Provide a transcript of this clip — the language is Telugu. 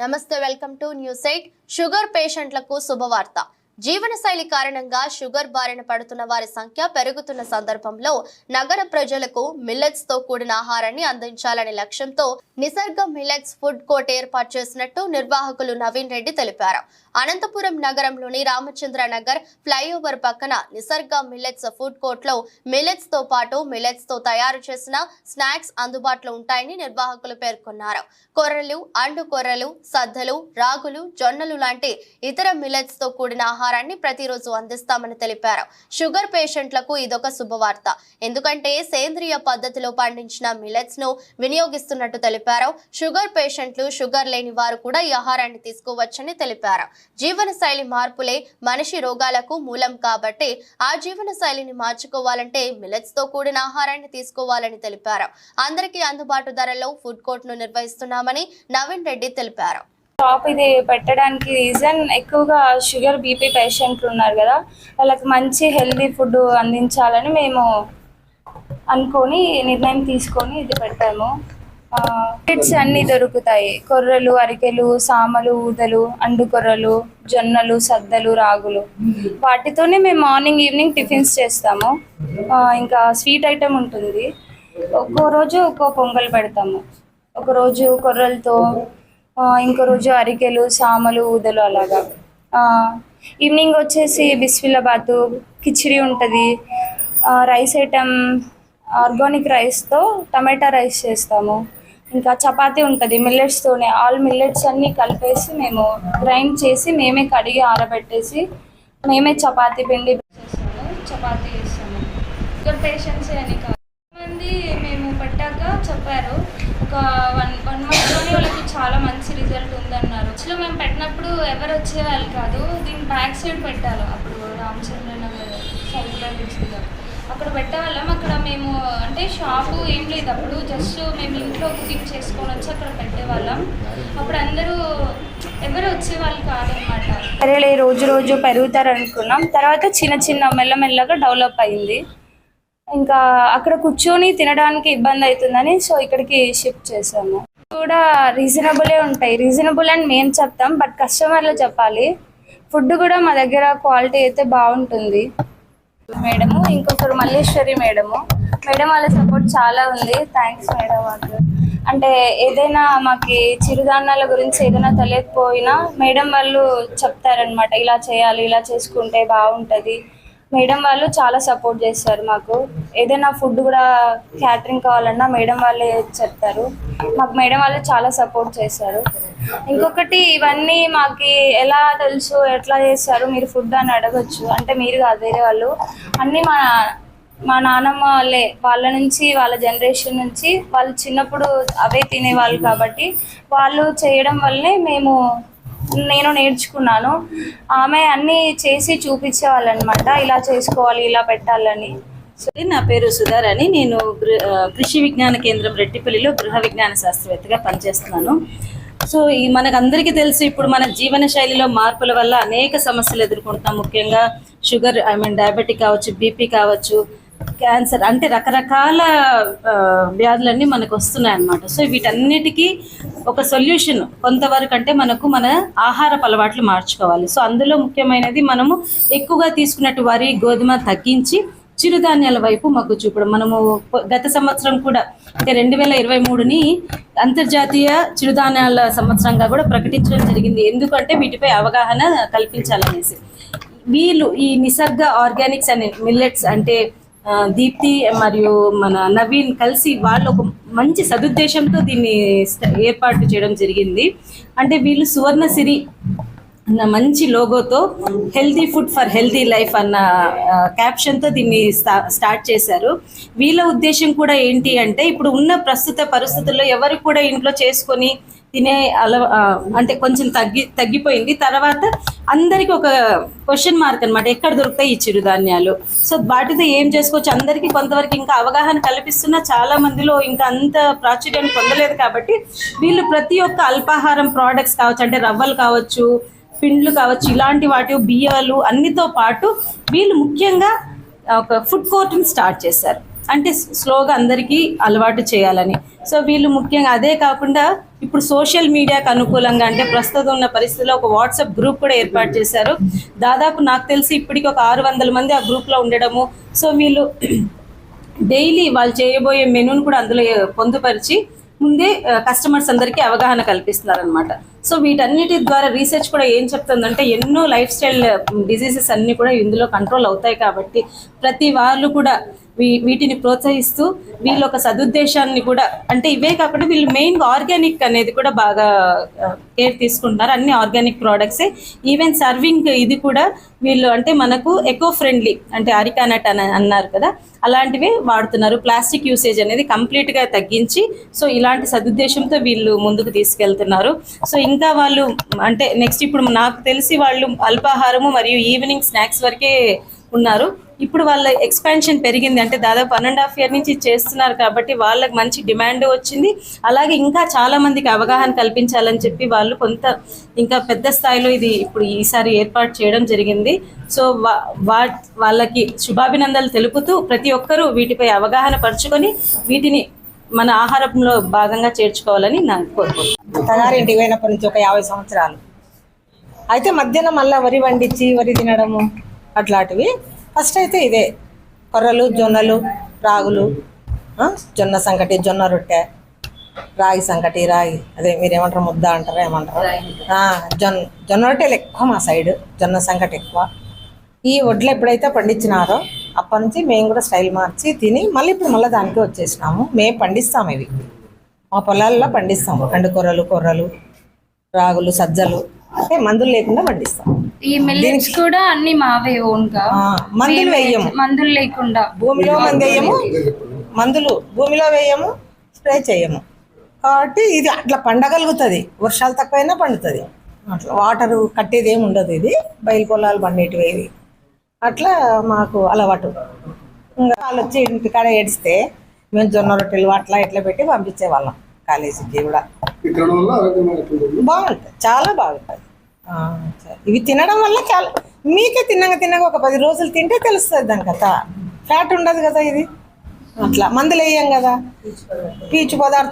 నమస్తే welcome to news eight. Sugar పేషెంట్లకు శుభవార్త. జీవనశైలి కారణంగా షుగర్ బారిన పడుతున్న వారి సంఖ్య పెరుగుతున్న సందర్భంలో నగర ప్రజలకు మిల్లెట్స్తో కూడిన ఆహారాన్ని అందించాలనే లక్ష్యంతో నిసర్గ మిల్లెట్స్ ఫుడ్ కోర్ట్ ఏర్పాటు చేసినట్టు నిర్వాహకులు నవీన్ రెడ్డి తెలిపారు. అనంతపురం నగరంలోని రామచంద్ర నగర్ ఫ్లైఓవర్ పక్కన నిసర్గ మిల్లెట్స్ ఫుడ్ కోర్ట్లో మిల్లెట్స్తో పాటు మిల్లెట్స్తో తయారు చేసిన స్నాక్స్ అందుబాటులో ఉంటాయని నిర్వాహకులు పేర్కొన్నారు. కొర్రలు అండు కొర్రలు సద్దలు రాగులు జొన్నలు లాంటి ఇతర మిల్లెట్స్తో కూడిన ఆహారాన్ని ప్రతిరోజు అందిస్తామని తెలిపారు. షుగర్ పేషెంట్లకు ఇదొక శుభవార్త. ఎందుకంటే సేంద్రియ పద్ధతిలో పండించిన మిలెట్స్ను వినియోగిస్తున్నట్టు తెలిపారు. షుగర్ పేషెంట్లు షుగర్ లేని వారు కూడా ఈ ఆహారాన్ని తీసుకోవచ్చని తెలిపారు. జీవన శైలి మార్పులే మనిషి రోగాలకు మూలం కాబట్టి ఆ జీవన శైలిని మార్చుకోవాలంటే మిలెట్స్తో కూడిన ఆహారాన్ని తీసుకోవాలని తెలిపారు. అందరికీ అందుబాటు ధరలో ఫుడ్ కోర్ట్ను నిర్వహిస్తున్నామని నవీన్ రెడ్డి తెలిపారు. షాప్ ఇది పెట్టడానికి రీజన్ ఎక్కువగా షుగర్ బీపీ పేషెంట్లు ఉన్నారు కదా వాళ్ళకి మంచి హెల్దీ ఫుడ్ అందించాలని మేము అనుకొని నిర్ణయం తీసుకొని ఇది పెట్టాము. కిట్స్ అన్నీ దొరుకుతాయి. కొర్రలు అరికెలు సామలు ఊదలు అండు కొర్రలు జొన్నలు సద్దలు రాగులు. వాటితోనే మేము మార్నింగ్ ఈవినింగ్ టిఫిన్స్ చేస్తాము. ఇంకా స్వీట్ ఐటెం ఉంటుంది ఒక్కో రోజు ఒక్కో పొంగల్ పెడతాము. ఒక రోజు కొర్రలతో ఇంకో రోజు అరికెలు సామలు ఊదలు అలాగా. ఈవినింగ్ వచ్చేసి బిస్మిల్లాబాతు కిచిడి ఉంటుంది. రైస్ ఐటమ్ ఆర్గానిక్ రైస్తో టమాటా రైస్ చేస్తాము. ఇంకా చపాతీ ఉంటుంది మిల్లెట్స్తోనే. ఆల్ మిల్లెట్స్ అన్నీ కలిపేసి మేము గ్రైండ్ చేసి మేమే కడిగి ఆరబెట్టేసి మేమే చపాతీ పిండి చేస్తాము. చపాతీ చేస్తాము. షుగర్ పేషెంట్స్ అని కాదు మంది మేము పెట్టాక చెప్పారు ఒక వన్ వన్ మంత్లోనే వాళ్ళకి చాలా మంచి రిజల్ట్ ఉందన్నారు మేము పెట్టినప్పుడు ఎవరు వచ్చేవాళ్ళు కాదు దీని బ్యాక్ సైడ్ పెట్టాలి అప్పుడు రామచంద్ర నగర్ సర్కులర్ బ్రిడ్జ్ అక్కడ పెట్టేవాళ్ళం. అక్కడ మేము అంటే షాపు ఏం లేదు. అప్పుడు జస్ట్ మేము ఇంట్లో కుకింగ్ చేసుకొని వచ్చి అక్కడ పెట్టేవాళ్ళం. అప్పుడు అందరూ ఎవరు వచ్చేవాళ్ళు కాదనమాట. సరేలే రోజు రోజు పెరుగుతారు అనుకున్నాం. తర్వాత చిన్న చిన్న మెల్లమెల్లగా డెవలప్ అయింది. ఇంకా అక్కడ కూర్చొని తినడానికి ఇబ్బంది అవుతుందని సో ఇక్కడికి షిఫ్ట్ చేసాము కూడా రీజనబులే ఉంటాయి. రీజనబుల్ అని మేము చెప్తాం బట్ కస్టమర్లు చెప్పాలి. ఫుడ్ కూడా మా దగ్గర క్వాలిటీ అయితే బాగుంటుంది. మేడము ఇంకొకరు మల్లేశ్వరి మేడము. మేడం వాళ్ళ సపోర్ట్ చాలా ఉంది. థ్యాంక్స్ మేడం వాళ్ళు అంటే ఏదైనా మాకు చిరుధాన్యాల గురించి ఏదైనా తెలియకపోయినా మేడం వాళ్ళు చెప్తారనమాట ఇలా చేయాలి ఇలా చేసుకుంటే బాగుంటుంది. మేడం వాళ్ళు చాలా సపోర్ట్ చేస్తారు మాకు. ఏదైనా ఫుడ్ కూడా క్యాటరింగ్ కావాలన్నా మేడం వాళ్ళే చెప్తారు. మాకు మేడం వాళ్ళు చాలా సపోర్ట్ చేస్తారు. ఇంకొకటి ఇవన్నీ మాకు ఎలా తెలుసు ఎట్లా చేస్తారు మీరు ఫుడ్ అని అడగచ్చు. అంటే మీరు కాదు వేరే వాళ్ళు. అన్నీ మా మా నాన్నమ్మ వాళ్ళే. వాళ్ళ నుంచి వాళ్ళ జనరేషన్ నుంచి వాళ్ళు చిన్నప్పుడు అవే తినేవాళ్ళు కాబట్టి వాళ్ళు చేయడం వల్లే మేము నేను నేర్చుకున్నాను. ఆమె అన్నీ చేసి చూపించేవాళ్ళు అనమాట ఇలా చేసుకోవాలి ఇలా పెట్టాలని. నా పేరు సుధార్ అని నేను కృషి విజ్ఞాన కేంద్రం రెట్టిపల్లిలో గృహ విజ్ఞాన శాస్త్రవేత్తగా పనిచేస్తున్నాను. సో ఈ మనకందరికీ తెలుసు ఇప్పుడు మన జీవన శైలిలో మార్పుల వల్ల అనేక సమస్యలు ఎదుర్కొంటున్నాం. ముఖ్యంగా షుగర్ ఐ మీన్ డయాబెటిక్ కావచ్చు బీపీ కావచ్చు క్యాన్సర్ అంటే రకరకాల వ్యాధులన్నీ మనకు వస్తున్నాయి అన్నమాట సో వీటన్నిటికీ ఒక సొల్యూషన్ కొంతవరకు అంటే మనకు మన ఆహారపు అలవాట్లు మార్చుకోవాలి. సో అందులో ముఖ్యమైనది మనము ఎక్కువగా తీసుకున్నట్టు వరి గోధుమ తగ్గించి చిరుధాన్యాల వైపు మగ్గు చూపడం. మనము గత సంవత్సరం కూడా అంటే రెండు వేల ఇరవై మూడుని అంతర్జాతీయ చిరుధాన్యాల సంవత్సరంగా కూడా ప్రకటించడం జరిగింది. ఎందుకంటే వీటిపై అవగాహన కల్పించాలనేసి. వీళ్ళు ఈ నిసర్గ ఆర్గానిక్స్ అనే మిల్లెట్స్ అంటే దీప్తి మరియు మన నవీన్ కలిసి వాళ్ళు ఒక మంచి సదుద్దేశంతో దీన్ని ఏర్పాటు చేయడం జరిగింది. అంటే వీళ్ళు సువర్ణసిరి అన్న మంచి లోగోతో healthy food for healthy life అన్న క్యాప్షన్తో దీన్ని స్టా- స్టార్ట్ చేశారు. వీళ్ళ ఉద్దేశం కూడా ఏంటి అంటే ఇప్పుడు ఉన్న ప్రస్తుత పరిస్థితుల్లో ఎవరు కూడా ఇంట్లో చేసుకొని తినే అలవ అంటే కొంచెం తగ్గి తగ్గిపోయింది. తర్వాత అందరికి ఒక క్వశ్చన్ మార్క్ అనమాట ఎక్కడ దొరుకుతాయి ఈ చిరుధాన్యాలు? సో వాటితో ఏం చేసుకోవచ్చు? అందరికీ కొంతవరకు ఇంకా అవగాహన కల్పిస్తున్నా చాలా మందిలో ఇంకా అంత ప్రాచుర్యాన్ని పొందలేదు కాబట్టి వీళ్ళు ప్రతి ఒక్క అల్పాహారం ప్రోడక్ట్స్ కావచ్చు అంటే రవ్వలు కావచ్చు పిండ్లు కావచ్చు ఇలాంటి వాటి బియ్యాలు అన్నితో పాటు వీళ్ళు ముఖ్యంగా ఒక ఫుడ్ కోర్ట్ని స్టార్ట్ చేశారు. అంటే స్లోగా అందరికీ అలవాటు చేయాలని. సో వీళ్ళు ముఖ్యంగా అదే కాకుండా ఇప్పుడు సోషల్ మీడియాకు అనుకూలంగా అంటే ప్రస్తుతం ఉన్న పరిస్థితిలో ఒక వాట్సాప్ గ్రూప్ కూడా ఏర్పాటు చేశారు. దాదాపు నాకు తెలిసి ఇప్పటికి ఒక ఆరు వందల మంది ఆ గ్రూప్లో ఉండడము. సో వీళ్ళు డైలీ వాళ్ళు చేయబోయే మెనూని కూడా అందులో పొందుపరిచి ముందే కస్టమర్స్ అందరికీ అవగాహన కల్పిస్తున్నారు అనమాట సో వీటన్నిటి ద్వారా రీసెర్చ్ కూడా ఏం చెప్తుందంటే ఎన్నో లైఫ్ స్టైల్ డిసీజెస్ అన్నీ కూడా ఇందులో కంట్రోల్ అవుతాయి కాబట్టి ప్రతి వాళ్ళు కూడా వీ వీటిని ప్రోత్సహిస్తూ వీళ్ళు ఒక సదుద్దేశాన్ని కూడా అంటే ఇవే కాకుండా వీళ్ళు మెయిన్గా ఆర్గానిక్ అనేది కూడా బాగా కేర్ తీసుకుంటున్నారు. అన్ని ఆర్గానిక్ ప్రోడక్ట్సే ఈవెన్ సర్వింగ్ ఇది కూడా వీళ్ళు అంటే మనకు ఎకో ఫ్రెండ్లీ అంటే అరికానట్ అని అన్నారు కదా అలాంటివే వాడుతున్నారు. ప్లాస్టిక్ యూసేజ్ అనేది కంప్లీట్గా తగ్గించి సో ఇలాంటి సదుద్దేశంతో వీళ్ళు ముందుకు తీసుకెళ్తున్నారు. సో ఇంకా వాళ్ళు అంటే నెక్స్ట్ ఇప్పుడు నాకు తెలిసి వాళ్ళు అల్పాహారము మరియు ఈవినింగ్ స్నాక్స్ వరకే ఉన్నారు. ఇప్పుడు వాళ్ళ ఎక్స్పాన్షన్ పెరిగింది. అంటే దాదాపు వన్ అండ్ హాఫ్ ఇయర్ నుంచి చేస్తున్నారు కాబట్టి వాళ్ళకి మంచి డిమాండ్ వచ్చింది. అలాగే ఇంకా చాలా మందికి అవగాహన కల్పించాలని చెప్పి వాళ్ళు కొంత ఇంకా పెద్ద స్థాయిలో ఇది ఇప్పుడు ఈసారి ఏర్పాటు చేయడం జరిగింది. సో వా- వా వాళ్ళకి శుభాభినందనలు తెలుపుతూ ప్రతి ఒక్కరూ వీటిపై అవగాహన పరుచుకొని వీటిని మన ఆహారంలో భాగంగా చేర్చుకోవాలని నాకు కోరుకుంటున్నాను. తగారింటికి పోయినప్పటి నుంచి ఒక యాభై సంవత్సరాలు. అయితే మధ్యాహ్నం మళ్ళీ వరి వండించి వరి తినడము అట్లాంటివి. ఫస్ట్ అయితే ఇదే. కొర్రలు జొన్నలు రాగులు జొన్న సంకటి జొన్న రొట్టె రాగి సంకటి రాగి. అదే మీరు ఏమంటారు ముద్ద అంటారా ఏమంటారు? జొన్న జొన్న రొట్టెలు ఎక్కువ మా సైడ్ జొన్న సంకటి ఎక్కువ. ఈ వడ్లు ఎప్పుడైతే పండించినారో అప్పటి నుంచి మేము కూడా స్టైల్ మార్చి తిని మళ్ళీ ఇప్పుడు మళ్ళీ దానికే వచ్చేసినాము. మేము పండిస్తాం ఇవి. మా పొలాల్లో పండిస్తాం ఎండు కొర్రలు కొర్రలు రాగులు సజ్జలు. అంటే మందులు లేకుండా పండిస్తాం. ఈ మిల్లెట్స్ కూడా అన్ని మావే ఓన్గా ఆ, మందులు వేయము. మందులు లేకుండా. భూమిలో మందు వేయము. మందులు భూమిలో వేయము స్ప్రే చేయము. కాబట్టి ఇది అట్లా పండగలుగుతుంది. వర్షాలు తక్కువైనా పండుతుంది. అట్లా వాటర్ కట్టేది ఏమి ఉండదు ఇది. బయలు పొలాలు పండేటివి ఇవి. అట్లా మాకు అలవాటు. ఇంకా వాళ్ళు వచ్చి ఇంటికాడ ఏడిస్తే మేము జొన్న రొట్టెలు అట్లా ఇట్లా పెట్టి పంపించేవాళ్ళం కాలేజీకి కూడా. బాగుంటుంది. చాలా బాగుంటుంది. ఇవి తినడం వల్ల చాలా మీకే తిన్నగా తిన్నగా ఒక పది రోజులు తింటే తెలుస్తుంది దాని కథ. ఫ్యాట్ ఉండదు కదా ఇది. అట్లా మందులు వేయం కదా. పీచు పదార్థం